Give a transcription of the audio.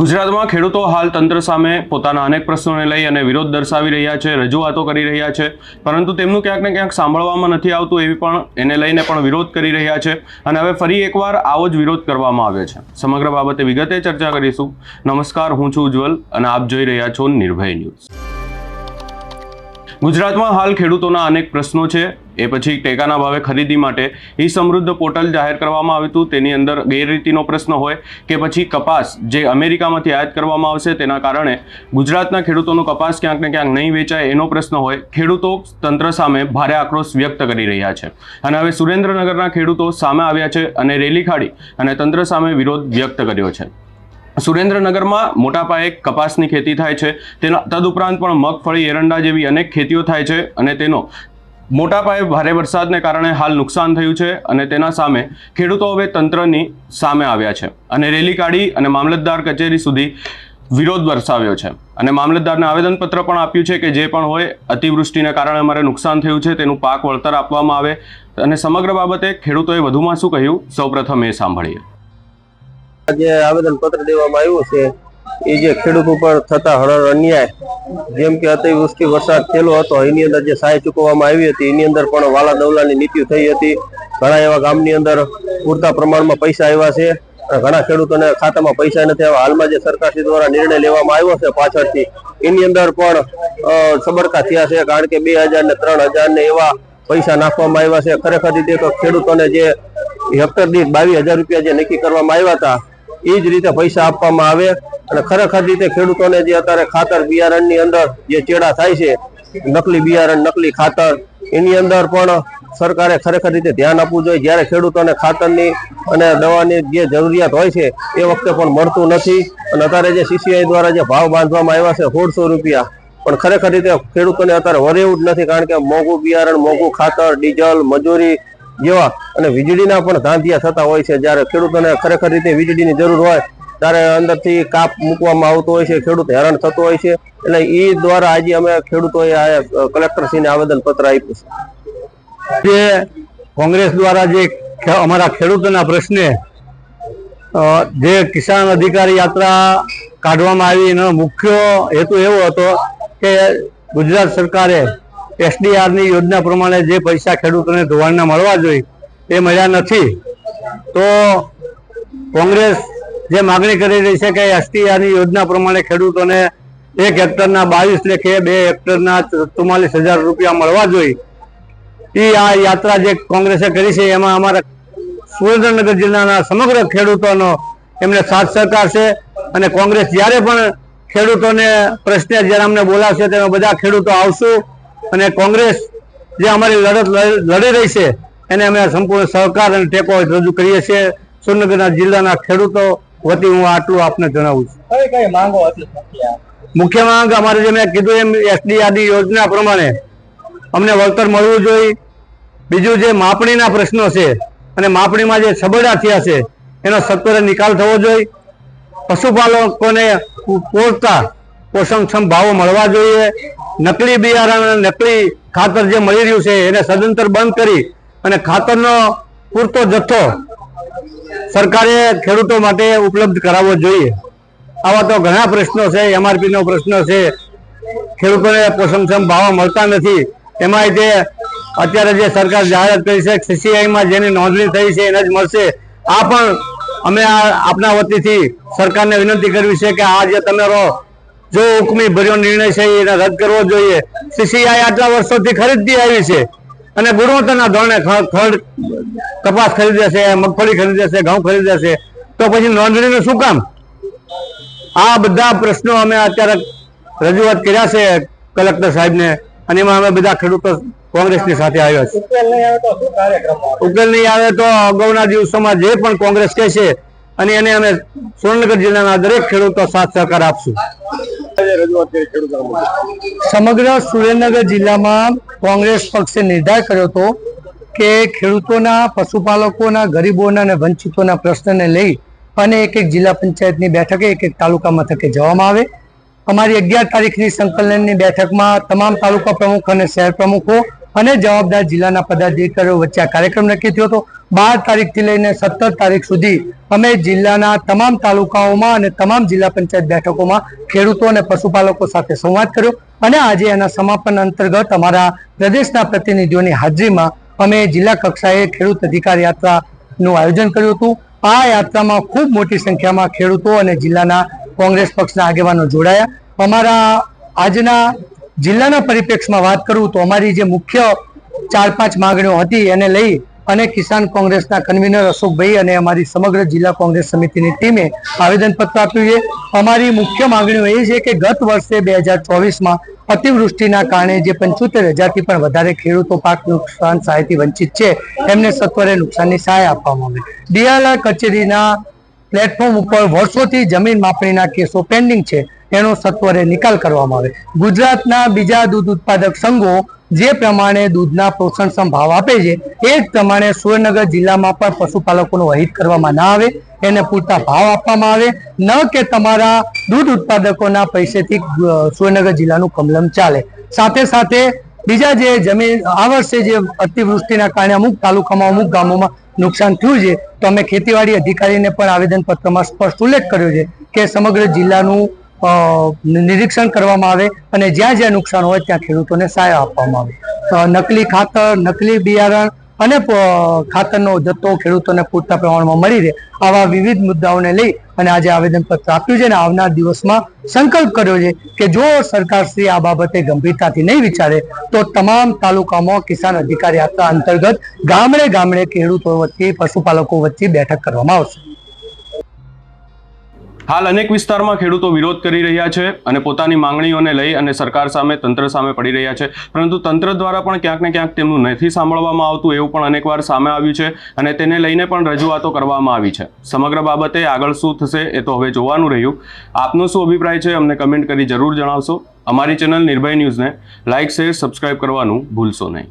ગુજરાતમાં ખેડૂતો હાલ તંત્ર સામે પોતાના અનેક પ્રશ્નોને લઈ અને વિરોધ દર્શાવી રહ્યા છે, રજૂઆતો કરી રહ્યા છે. પરંતુ તેમનું ક્યાંક ને ક્યાંક સાંભળવામાં નથી આવતું એવી પણ એને લઈને પણ વિરોધ કરી રહ્યા છે અને હવે ફરી એકવાર આવો જ વિરોધ કરવામાં આવ્યો છે. સમગ્ર બાબતે વિગતે ચર્ચા કરીશું. નમસ્કાર, હું છું ઉજ્જવલ અને આપ જોઈ રહ્યા છો નિર્ભય ન્યૂઝ. ગુજરાતમાં હાલ ખેડૂતોના અનેક પ્રશ્નો છે. એ પછી ટેકાના ભાવે ખરીદી માટે ઈ સમૃદ્ધ પોર્ટલ જાહેર કરવામાં આવ્યું હતું. તેની અંદર ગેરરીતિનો પ્રશ્ન હોય કે પછી કપાસ જે અમેરિકામાંથી આયાત કરવામાં આવશે તેના કારણે ગુજરાતના ખેડૂતોનો કપાસ ક્યાંક ને ક્યાંક નહીં વેચાય એનો પ્રશ્ન હોય. ખેડૂતો તંત્ર સામે ભારે આક્રોશ વ્યક્ત કરી રહ્યા છે. અને હવે સુરેન્દ્રનગરના ખેડૂતો સામે આવ્યા છે અને રેલી કાઢી અને તંત્ર સામે વિરોધ વ્યક્ત કર્યો છે. સુરેન્દ્રનગરમાં મોટા પાયે કપાસની ખેતી થાય છે. તેના તદુપરાંત પણ મગફળી, એરંડા જેવી અનેક ખેતીઓ થાય છે અને તેનો મોટા પાયે ભારે વરસાદને કારણે હાલ નુકસાન થયું છે અને તેના સામે ખેડૂતો હવે તંત્રની સામે આવ્યા છે અને રેલી કાઢી અને મામલતદાર કચેરી સુધી વિરોધ દર્શાવ્યો છે. અને મામલતદારને આવેદનપત્ર પણ આપ્યું છે કે જે પણ હોય અતિવૃષ્ટિને કારણે અમારે નુકસાન થયું છે, તેનું પાક વળતર આપવામાં આવે અને સમગ્ર બાબતે ખેડૂતોએ વધુમાં શું કહ્યું? સૌપ્રથમ એ સાંભળીએ. જે આવેદન પત્ર દેવામાં આવ્યું છે એ જે ખેડૂત ઉપર થતા હળર અન્યાય, જેમ કે અતિવૃષ્ટિ વરસાદ થયેલો હતો, એની અંદર જે સહાય ચૂકવવામાં આવી હતી, એની અંદર પણ વાલા દવલાની નીતિ થઈ હતી. ઘણા એવા ગામની અંદર પૂરતા પ્રમાણમાં પૈસા આવ્યા છે ઘણા ખેડૂતોને ખાતામાં પૈસા નથી આવ્યા. હાલમાં જે સરકારશ્રી દ્વારા નિર્ણય લેવામાં આવ્યો છે પાછળથી, એની અંદર પણ સબરકા થયા છે, કારણ કે બે હજાર ને ત્રણ હજાર ને એવા પૈસા નાખવામાં આવ્યા છે. ખરેખર રીતે ખેડૂતોને જે હેક્ટર દીઠ બાવીસ હજાર રૂપિયા જે નક્કી કરવામાં આવ્યા હતા એ જ રીતે પૈસા આપવામાં આવે અને ખરેખર રીતે ખેડૂતોને જે અત્યારે ખાતર બિયારણની અંદર જે ચેડા થાય છે, નકલી બિયારણ, નકલી ખાતર, એની અંદર પણ સરકારે ખરેખર રીતે ધ્યાન આપવું જોઈએ. જ્યારે ખેડૂતોને ખાતરની અને દવાની જે જરૂરિયાત હોય છે, એ વખતે પણ મળતું નથી. અને અત્યારે જે સીસીઆઈ દ્વારા જે ભાવ બાંધવામાં આવ્યા છે, સોળસો રૂપિયા. પણ ખરેખર રીતે ખેડૂતોને અત્યારે વરેવું જ નથી, કારણ કે મોંઘું બિયારણ, મોંઘું ખાતર, ડીઝલ, મજૂરી જેવા અને વીજળીના પણ ધાંધિયા થતા હોય છે. જ્યારે ખેડૂતોને ખરેખર રીતે વીજળીની જરૂર હોય, ત્યારે અંદરથી કાપ મૂકવામાં આવતો હોય છે. ખેડૂત હેરાન થતો હોય છે. એટલે એ દ્વારા આજે અમે ખેડૂતોએ આ કલેક્ટરશ્રીને આવેદન પત્ર આપ્યું છે. જે કોંગ્રેસ દ્વારા જે અમારા ખેડૂતોના પ્રશ્ને જે કિસાન અધિકારી યાત્રા કાઢવામાં આવી એનો મુખ્ય હેતુ એવો હતો કે ગુજરાત સરકારે એસડીઆરની યોજના પ્રમાણે જે પૈસા ખેડૂતોને ધોવાણના મળવા જોઈએ, એ મળ્યા નથી. તો કોંગ્રેસ જે માગણી કરી રહી છે કે એસટીઆરની યોજના પ્રમાણે ખેડૂતોને એક હેક્ટરના બાવીસ લેખે બે હેક્ટરના ચુમ્માલીસ હજાર રૂપિયા મળવા જોઈએ. એ આ યાત્રા જે કોંગ્રેસે કરી છે, એમાં અમારા સુરેન્દ્રનગર જિલ્લાના સમગ્ર ખેડૂતોનો એમને સાથ સહકાર છે અને કોંગ્રેસ જ્યારે પણ ખેડૂતોને પ્રશ્ને, જ્યારે અમને બોલાવશે તેમાં બધા ખેડૂતો આવશું. અને કોંગ્રેસ જે અમારી લડત લડી રહી છે એને અમે સંપૂર્ણ સહકાર અને ટેકો રજૂ કરીએ છીએ. સુરેન્દ્રનગરના જિલ્લાના ખેડૂતો વતી હું આટલું આપને જણાવું છું. મુખ્ય? માંગ અમારે જે મેં કીધું એમ એસડીઆરની યોજના પ્રમાણે અમને વળતર મળવું જોઈએ. બીજું જે માપણીના પ્રશ્નો છે અને માપણીમાં જે છબડા થયા છે એનો સત્વરે નિકાલ થવો જોઈએ. પશુપાલકોને પૂરતા પોષણક્ષમ ભાવો મળવા જોઈએ. નકલી બિયારણ નકલી ખાતર જે મળી રહ્યું છે, એને સદંતર બંધ કરી અને ખાતરનો પૂરતો જથ્થો સરકારે ખેડૂતો માટે ઉપલબ્ધ કરાવવો જોઈએ. આવા તો ઘણા પ્રશ્નો છે, એમઆરપીનો પ્રશ્ન છે. ખેડૂતોને પોષણક્ષમ ભાવો મળતા નથી. એમાંય જે અત્યારે જે સરકાર જાહેરાત કરી છે સીસીઆઈમાં જેની નોંધણી થઈ છે, એને જ મળશે. આ પણ અમે આપના વતીથી સરકારને વિનંતી કરવી છે કે આ જે તમારો જો હુકમી ભર્યો નિર્ણય છે એને રદ કરવો જોઈએ. સીસીઆઈ આટલા વર્ષોથી ખરીદતી આવી છે. અને ગુણવત્તાના ધોરણે ખડ કપાસ ખરીદે છે મગફળી ખરીદે છે ઘઉં ખરીદે છે. તો પછી નોંધણીનું શું કામ? આ બધા પ્રશ્નો અમે અત્યારે રજૂઆત કર્યા છે કલેક્ટર સાહેબને. અને એમાં અમે બધા ખેડૂતો કોંગ્રેસની સાથે આવ્યા છે ઉકેલ નહીં આવે તો અગાઉના દિવસોમાં જે પણ કોંગ્રેસ કહે છે અને એને અમે સુરેન્દ્રનગર જિલ્લાના દરેક ખેડૂતો સાથ સહકાર આપશું. સમગ્ર સુરેન્દ્રનગર જિલ્લામાં કોંગ્રેસ પક્ષે નિર્ધાર કર્યો હતો કે ખેડૂતોના, પશુપાલકોના, ગરીબોના અને વંચિતોના પ્રશ્નને લઈ અને એક એક જિલ્લા પંચાયતની બેઠકે એક એક તાલુકા મથકે જવામાં આવે. અમારી અગિયાર તારીખની સંકલનની બેઠકમાં તમામ તાલુકા પ્રમુખ અને શહેર પ્રમુખો અને જવાબદાર જિલ્લાના પદાધિકારીઓ વચ્ચે આ કાર્યક્રમ નક્કી થયો હતો. બાર તારીખથી લઈને સત્તર તારીખ સુધી અમે જિલ્લાના તમામ તાલુકાઓમાં અને તમામ જિલ્લા પંચાયત બેઠકોમાં ખેડૂતો અને પશુપાલકો સાથે સંવાદ કર્યો અને આજે એના સમાપન અંતર્ગત અમારા પ્રદેશના પ્રતિનિધિઓની હાજરીમાં અમે જિલ્લા કક્ષાએ ખેડૂત અધિકાર યાત્રાનું આયોજન કર્યું હતું. આ યાત્રામાં ખૂબ મોટી સંખ્યામાં ખેડૂતો અને જિલ્લાના કોંગ્રેસ પક્ષના આગેવાનો જોડાયા. અમારા આજના જિલ્લાના પરિપ્રેક્ષમાં વાત કરું તો અમારી જે મુખ્ય ચાર પાંચ માંગણીઓ હતી એને લઈ અને કિસાન કોંગ્રેસના કન્વીનર અશોકભાઈ અને અમારી સમગ્ર જિલ્લા કોંગ્રેસ સમિતિની ટીમે આવેદનપત્ર આપ્યું છે. અમારી મુખ્ય માંગણીઓ એ છે કે ગત વર્ષે બે હજાર ચોવીસમાં અતિવૃષ્ટિના કારણે જે પંચોતેર હજારથી પણ વધારે ખેડૂતો પાક નુકસાન સહાયથી વંચિત છે, એમને સત્વરે નુકસાનની સહાય આપવામાં આવે. ડીઆરઆર કચેરીના પ્લેટફોર્મ ઉપર વર્ષોથી જમીન માપણીના કેસો પેન્ડિંગ છે. એનો સત્વરે નિકાલ કરવામાં આવે. ગુજરાતના બીજા દૂધ ઉત્પાદક સંઘો જે પ્રમાણે દૂધના પોષણક્ષમ ભાવ આપે છે, એ જ પ્રમાણે સુરેન્દ્રનગર જિલ્લામાં પણ પશુપાલકોનું વહિત કરવામાં ના આવે, એને પૂરતા ભાવ આપવામાં આવે. ન કે તમારા દૂધ ઉત્પાદકોના પૈસેથી સુરેન્દ્રનગર જિલ્લાનું કમલમ ચાલે. સાથે સાથે બીજા જે જમીન આ વર્ષે જે અતિવૃષ્ટિના કારણે અમુક તાલુકામાં, અમુક ગામોમાં નુકસાન થયું છે, તો અમે ખેતીવાડી અધિકારીને પણ આવેદનપત્રમાં સ્પષ્ટ ઉલ્લેખ કર્યો છે કે સમગ્ર જિલ્લાનું નિરીક્ષણ કરવામાં આવે અને જ્યાં જ્યાં નુકસાન હોય ત્યાં ખેડૂતોને સહાય આપવામાં આવે. નકલી ખાતર, નકલી બિયારણ અને ખાતરનો જથ્થો ખેડૂતોને પૂરતા પ્રમાણમાં મળી રહે આવા વિવિધ મુદ્દાઓને લઈ અને આજે આવેદનપત્ર આપ્યું છે અને આવનાર દિવસમાં સંકલ્પ કર્યો છે કે જો સરકારશ્રી આ બાબતે ગંભીરતાથી નહીં વિચારે, તો તમામ તાલુકામાં કિસાન અધિકાર યાત્રા અંતર્ગત ગામડે ગામડે ખેડૂતો વચ્ચે, પશુપાલકો વચ્ચે બેઠક કરવામાં આવશે. હાલ અનેક વિસ્તારમાં ખેડૂતો વિરોધ કરી રહ્યા છે અને પોતાની માંગણીઓને લઈ અને સરકાર સામે તંત્ર સામે પડી રહ્યા છે. પરંતુ તંત્ર દ્વારા પણ ક્યાંક ને ક્યાંક તેમનું નથી સાંભળવામાં આવતું એવું પણ અનેકવાર સામે આવ્યું છે અને તેને લઈને પણ રજૂઆતો કરવામાં આવી છે. સમગ્ર બાબતે આગળ શું થશે એ તો હવે જોવાનું રહ્યું. આપનો શું અભિપ્રાય છે અમને કમેન્ટ કરી જરૂર જણાવશો. અમારી ચેનલ નિર્ભય ન્યૂઝને લાઇક, શેર, સબસ્ક્રાઇબ કરવાનું ભૂલશો નહીં.